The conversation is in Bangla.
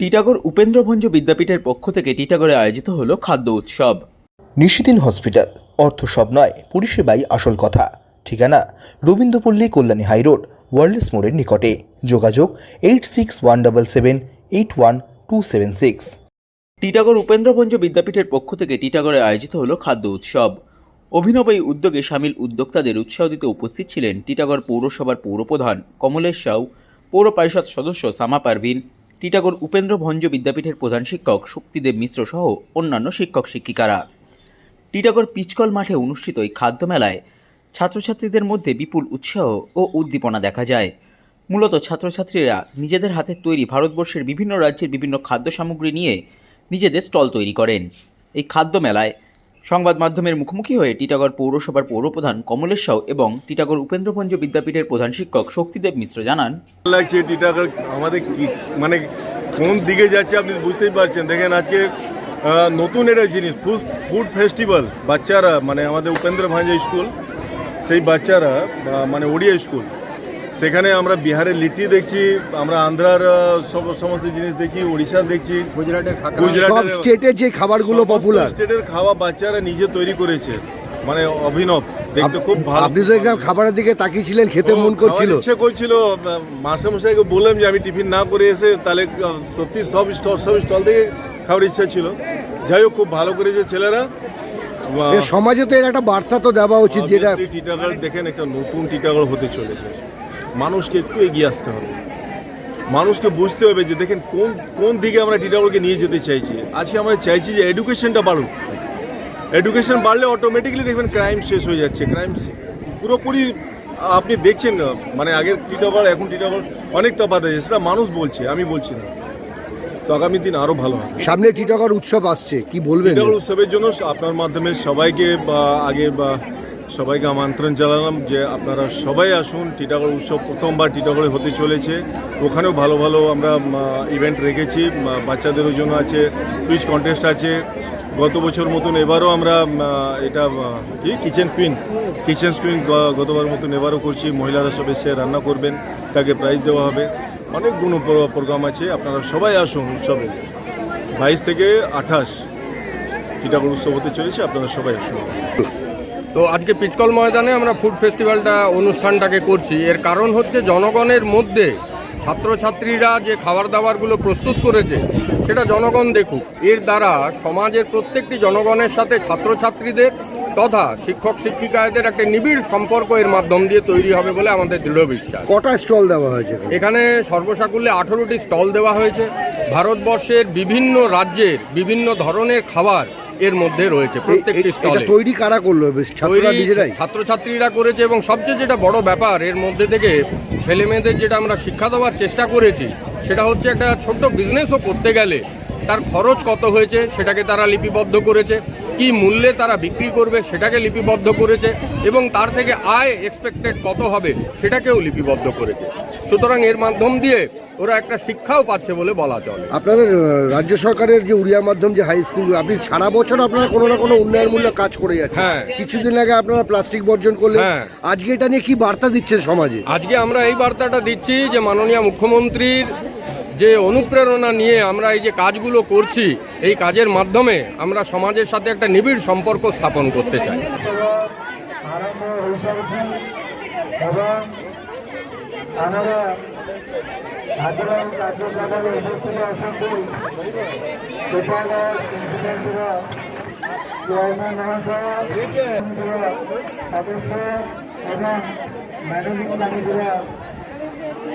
টিটাগড় উপেন্দ্রভঞ্জ বিদ্যাপীঠের পক্ষ থেকে টিটাগড়ে আয়োজিত হলো খাদ্য উৎসব। নিশিদিন হসপিটাল। অর্থ সব নয় পরিষেবাই আসল কথা। ঠিকানা রবীন্দ্রপল্লী কল্যাণী হাইরোড ওয়ার্ল্ডস মোড়ের নিকটে। যোগাযোগ eight six one double seven eight one two seven six. Titagarh Upendrabhanja বিদ্যাপীঠের পক্ষ থেকে টিটাগড়ে আয়োজিত হলো খাদ্য উৎসব। অভিনব এই উদ্যোগে সামিল উদ্যোক্তাদের উৎসাহ দিতে উপস্থিত ছিলেন টিটাগড় পৌরসভার পৌরপ্রধান কমলেশ সাউ পৌর পরিষদ সদস্য সামা পারভিন টিটাগড় উপেন্দ্রভঞ্জ বিদ্যাপীঠের প্রধান শিক্ষক শক্তিদেব মিশ্র সহ অন্যান্য শিক্ষক শিক্ষিকারা। টিটাগড় পিচকল মাঠে অনুষ্ঠিত এই খাদ্য মেলায় ছাত্রছাত্রীদের মধ্যে বিপুল উৎসাহ ও উদ্দীপনা দেখা যায়। মূলত ছাত্রছাত্রীরা নিজেদের হাতে তৈরি ভারতবর্ষের বিভিন্ন রাজ্যের বিভিন্ন খাদ্য সামগ্রী নিয়ে নিজেদের স্টল তৈরি করেন। এই খাদ্য মেলায় সংবাদ মাধ্যমের মুখোমুখি হয়ে টিটাগড় পৌরসভার পৌরপ্রধান কমলেশ সাউ এবং টিটাগড় উপেন্দ্রভঞ্জ বিদ্যাপীঠের প্রধান শিক্ষক শক্তিদেব মিশ্র জানান, লাগছে টিটাগড় আমাদের কি মানে কোন দিকে যাচ্ছে আপনি বুঝতেই পারছেন। দেখেন আজকে নতুন একটা জিনিস ফুড ফুড ফেস্টিভ্যাল, বাচ্চারা মানে আমাদের উপেন্দ্র ভাঞ্জা স্কুল, সেই বাচ্চারা মানে ওড়িয়া স্কুল সেখানে আমরা বিহারের লিট্টি দেখছি আমরা আন্ধ্রার সমস্ত জিনিস দেখি উড়িষ্যার দেখছি। গুজরাটের সব স্টেটের যে খাবারগুলো পপুলার স্টেটের খাওয়া বাচ্চারা নিজে তৈরি করেছে মানে অভিনব দেখতে খুব ভালো। আপনি তো এখানে খাবারের দিকে তাকিয়েছিলেন খেতে মন করছিল। ইচ্ছে করছিল মাস্টার মশাইকে বললাম যে আমি টিফিন না করে এসে তাহলে সত্যি সব স্টল সব স্টল থেকে খাওয়ার ইচ্ছা ছিল। যাই হোক খুব ভালো করেছে ছেলেরা। সমাজে তো এর একটা বার্তা তো দেওয়া উচিত যেটা টিটাগড় দেখেন একটা নতুন টিটাগড় হতে চলেছে। মানুষকে একটু এগিয়ে আসতে হবে। মানুষকে বুঝতে হবে যে দেখেন কোন কোন দিকে আমরা টিটাগড়কে নিয়ে যেতে চাইছি। আজকে আমরা চাইছি যে এডুকেশনটা বাড়ুক। এডুকেশন বাড়লে অটোমেটিক্যালি দেখবেন ক্রাইম শেষ হয়ে যাচ্ছে। ক্রাইম পুরোপুরি আপনি দেখছেন না, মানে আগের টিটাগড় এখন টিটাগড় অনেক তফাৎ আছে সেটা মানুষ বলছে আমি বলছি না। তো আগামী দিন আরও ভালো হবে। সামনে টিটাগড় উৎসব আসছে কি বলবেন? টিটাগড় উৎসবের জন্য আপনার মাধ্যমে সবাইকে আগে বা সবাইকে আমন্ত্রণ জানালাম যে আপনারা সবাই আসুন। টিটাগড় উৎসব প্রথমবার টিটাগড়ে হতে চলেছে। ওখানেও ভালো ভালো আমরা ইভেন্ট রেখেছি। বাচ্চাদেরও জন্য আছে কুইজ কন্টেস্ট আছে। গত বছর মতন এবারও আমরা এটা কি? কিচেন কুইন কিচেন কুইন গতবার মতন এবারও করছি। মহিলারা সব এসে রান্না করবেন, তাকে প্রাইজ দেওয়া হবে। অনেকগুলো প্রোগ্রাম আছে। আপনারা সবাই আসুন উৎসবে। বাইশ থেকে আঠাশ টিটাগড় উৎসব হতে চলেছে। আপনারা সবাই আসুন। তো আজকে পিচকল ময়দানে আমরা ফুড ফেস্টিভ্যালটা অনুষ্ঠানটাকে করছি। এর কারণ হচ্ছে জনগণের মধ্যে ছাত্রছাত্রীরা যে খাবার দাবারগুলো প্রস্তুত করেছে সেটা জনগণ দেখুক। এর দ্বারা সমাজের প্রত্যেকটি জনগণের সাথে ছাত্রছাত্রীদের তথা শিক্ষক শিক্ষিকাদের একটা নিবিড় সম্পর্ক এর মাধ্যম দিয়ে তৈরি হবে বলে আমাদের দৃঢ় বিশ্বাস। কটা স্টল দেওয়া হয়েছে? এখানে? সর্বসাকুল্যে আঠেরোটি স্টল দেওয়া হয়েছে। ভারতবর্ষের বিভিন্ন রাজ্যের বিভিন্ন ধরনের খাবার এর মধ্যে রয়েছে প্রত্যেকটি স্টলে। তৈরি কারা করল? ছাত্ররা নিজেরাই। ছাত্রছাত্রীরা করেছে এবং সবচেয়ে যেটা বড় ব্যাপার এর মধ্যে থেকে ছেলেমেয়েদের যেটা আমরা শিক্ষা দেওয়ার চেষ্টা করেছি সেটা হচ্ছে একটা ছোট্ট বিজনেসও করতে গেলে। তার খরচ কত হয়েছে সেটাকে তারা লিপিবদ্ধ করেছে কি মূল্যে তারা বিক্রি করবে সেটাকে লিপিবদ্ধ করেছে এবং তার থেকে আয় এক্সপেক্টেড কত হবে সেটাকেও লিপিবদ্ধ করেছে। সুতরাং এর মাধ্যম দিয়ে ওরা একটা শিক্ষাও পাচ্ছে বলে বলা চলে। আপনাদের রাজ্য সরকারের যে উড়িয়া মাধ্যম যে হাই স্কুল আপনি সারা বছর আপনারা কোনো না কোনো উন্নয়নমূলক কাজ করে যাচ্ছেন। হ্যাঁ। কিছুদিন আগে আপনারা প্লাস্টিক বর্জন করলেন। হ্যাঁ। আজকে এটা নিয়ে কি বার্তা দিচ্ছেন সমাজে? আজকে আমরা এই বার্তাটা দিচ্ছি যে মাননীয় মুখ্যমন্ত্রীর যে অনুপ্রেরণা নিয়ে আমরা এই যে কাজগুলো করছি এই কাজের মাধ্যমে আমরা সমাজের সাথে একটা নিবিড় সম্পর্ক স্থাপন করতে চাই